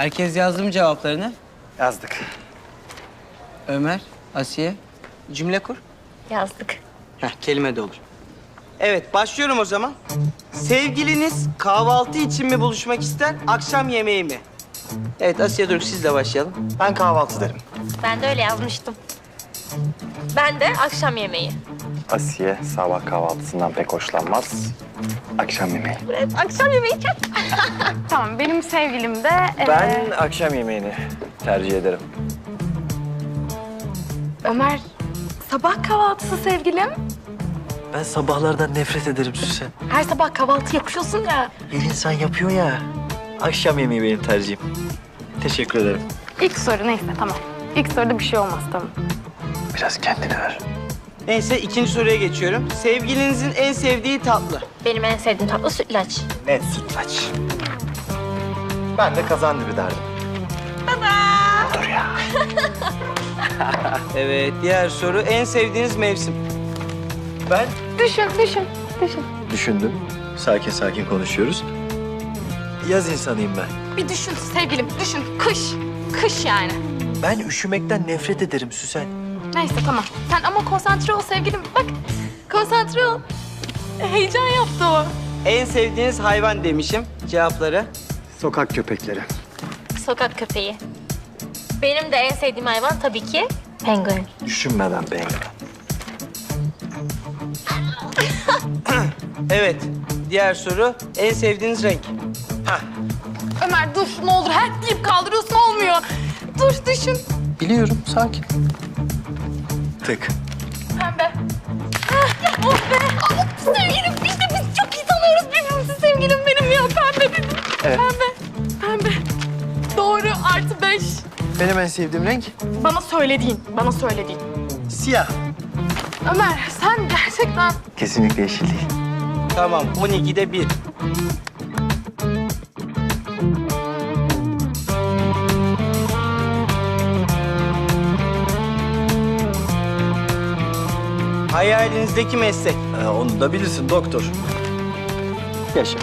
Herkes yazdı mı cevaplarını? Yazdık. Ömer, Asiye. Cümle kur. Yazdık. Heh, kelime de olur. Evet, başlıyorum o zaman. Sevgiliniz kahvaltı için mi buluşmak ister, akşam yemeği mi? Evet, Asiye Doruk sizle başlayalım. Ben kahvaltı derim. Ben de öyle yazmıştım. Ben de akşam yemeği. Asiye sabah kahvaltısından pek hoşlanmaz. Akşam yemeği. Evet, akşam yemeği çok... Tamam benim sevgilim de... e, Ben akşam yemeğini tercih ederim. Ömer sabah kahvaltısı sevgilim. Ben sabahlardan nefret ederim Süsen. Her sabah kahvaltı yapıyorsun ya. Her insan yapıyor ya. Akşam yemeği benim tercihim. Teşekkür ederim. İlk soru neyse tamam. İlk soruda bir şey olmaz tamam. Biraz kendine ver. Neyse, ikinci soruya geçiyorum. Sevgilinizin en sevdiği tatlı. Benim en sevdiğim tatlı sütlaç. Net sütlaç. Ben de kazandibi derdim. Evet, diğer soru en sevdiğiniz mevsim. Ben Düşün, düşün, düşün. düşündüm. Sakin sakin konuşuyoruz. Yaz insanıyım ben. Bir düşün sevgilim, düşün. Kış, kış yani. Ben üşümekten nefret ederim Süsen. Neyse tamam. Sen ama konsantre ol sevgilim. Bak, konsantre ol. Heyecan yaptı o. En sevdiğiniz hayvan demişim cevapları. Sokak köpekleri. Sokak köpeği. Benim de en sevdiğim hayvan tabii ki penguen. Düşünmeden beğendim. Evet, diğer soru en sevdiğiniz renk. Ömer dur ne olur her deyip kaldırıyorsun olmuyor. Dur düşün. Biliyorum sakin. Tık. Pembe. Ah, oh be. Ah, sevgilim işte biz çok iyi tanıyoruz birbirimizi sevgilim benim ya. Pembe dedim. Evet. Pembe. Pembe. Doğru artı beş. Benim en sevdiğim renk Bana söylediğin, bana söylediğin. siyah. Ömer sen gerçekten... Kesinlikle yeşil değil. Tamam, 12'de 1. Hayalinizdeki meslek. Ha, onu da bilirsin doktor. Yaşa.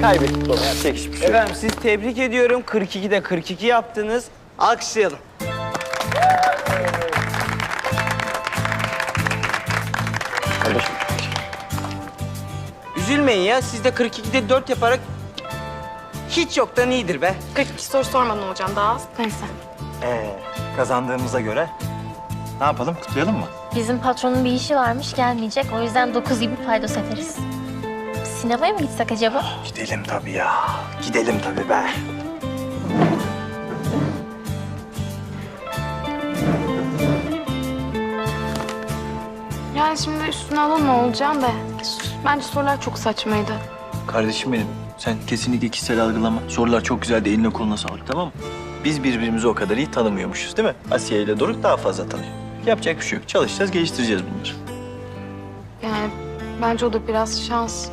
Kaybettik baba. Yapacak hiçbir şey yok. Efendim siz tebrik ediyorum. 42'de 42 yaptınız. Alkışlayalım. Üzülmeyin ya. Siz de 42'de 4 yaparak hiç yoktan iyidir be. 42 soru sormadan hocam daha az. Neyse. Ee, kazandığımıza göre ne yapalım? Kutlayalım mı? Bizim patronun bir işi varmış gelmeyecek. O yüzden 9 gibi paydos ederiz. Sinemaya mı gitsek acaba? Gidelim tabii ya. Gidelim tabii be. Yani şimdi üstüne alınma olacağım da. Bence sorular çok saçmaydı. Kardeşim benim, sen kesinlikle kişisel algılama. Sorular çok güzeldi, eline koluna sağlık tamam mı? Biz birbirimizi o kadar iyi tanımıyormuşuz değil mi? Asiye ile Doruk daha fazla tanıyor. Yapacak bir şey yok. Çalışacağız, geliştireceğiz bunları. Yani bence o da biraz şans.